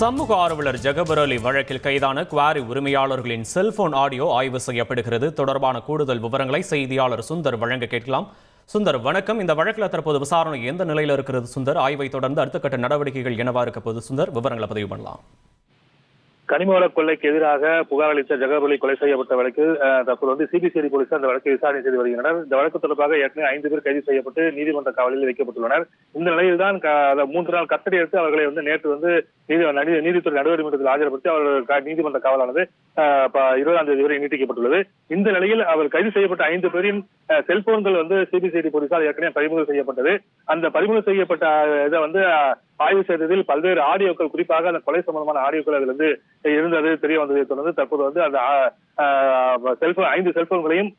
சமூக ஆர்வலர் ஜெகபர் அலி வழக்கில் கைதான குவாரி உரிமையாளர்களின் செல்போன் ஆடியோ ஆய்வு செய்யப்படுகிறது. தொடர்பான கூடுதல் விவரங்களை செய்தியாளர் சுந்தர் வழங்க கேட்கலாம். சுந்தர் வணக்கம். இந்த வழக்கில் தற்போது விசாரணை எந்த நிலையில் இருக்கிறது சுந்தர்? ஆய்வை தொடர்ந்து அடுத்த கட்ட நடவடிக்கைகள் என்னவா இருக்க போது சுந்தர்? விவரங்களை பதிவு பண்ணலாம். கனிமவள கொள்ளைக்கு எதிராக புகார் அளித்த ஜெகபலி கொலை செய்யப்பட்ட வழக்கில் தற்போது வந்து சிபிசிஐடி போலீசார் அந்த வழக்கை விசாரணை செய்து வருகின்றனர். இந்த வழக்கு தொடர்பாக ஏற்கனவே ஐந்து பேர் கைது செய்யப்பட்டு நீதிமன்ற காவலில் வைக்கப்பட்டுள்ளனர். இந்த நிலையில் தான் மூன்று நாள் கஸ்டடி எடுத்து அவர்களை வந்து நேற்று வந்து நீதி நடி- நீதித்துறை நடுவர்மன்றத்தில் ஆஜர்படுத்தி அவர்கள் நீதிமன்ற காவலானது இருபதாம் தேதி வரை நீட்டிக்கப்பட்டுள்ளது. இந்த நிலையில் அவர் கைது செய்யப்பட்ட ஐந்து பேரின் செல்போன்கள் வந்து சிபிசிஐடி போலீசார் ஏற்கனவே பறிமுதல் செய்யப்பட்டது. அந்த பறிமுதல் செய்யப்பட்ட இதை வந்து ஆய்வு செய்ததில் பல்வேறு ஆடியோக்கள் குறிப்பாக அந்த கொலை சம்பந்தமான ஆடியோக்கள் அதுல இருந்து இருந்தது தெரிய வந்ததை தொடர்ந்து தற்போது வந்து அந்த செல்போன் ஐந்து செல்போன்களையும்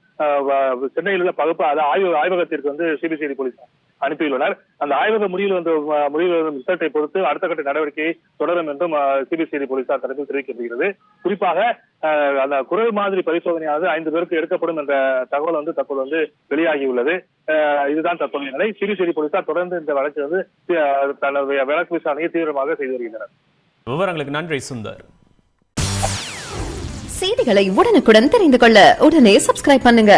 சென்னையில் உள்ள பகுப்பு அது ஆய்வு ஆய்வகத்திற்கு வந்து சிபிசிஐடி போலீசார் அனுப்பியுள்ளனர். அந்த ஆய்வக முடிவில் வந்து முடிவில் வரும் ரிசல்ட்டை பொறுத்து அடுத்த கட்ட நடவடிக்கையை தொடரும் என்றும் சிபிசிஐடி போலீசார் தரப்பில் தெரிவிக்கப்படுகிறது. குறிப்பாக அந்த குரல் மாதிரி பரிசோதனையானது ஐந்து பேருக்கு எடுக்கப்படும் என்ற தகவல் வந்து தற்போது வந்து வெளியாகியுள்ளது ஆஹ், இதுதான் தற்போதைய நிலை. சிபிசிஐடி போலீசார் தொடர்ந்து இந்த வழக்கு வந்து தனது வழக்கு விசாரணையை தீவிரமாக செய்து வருகின்றனர். விவரங்களுக்கு நன்றி சுந்தர். செய்திகளை உடனுக்குடன் தெரிந்து கொள்ள உடனே சப்ஸ்கிரைப் பண்ணுங்க.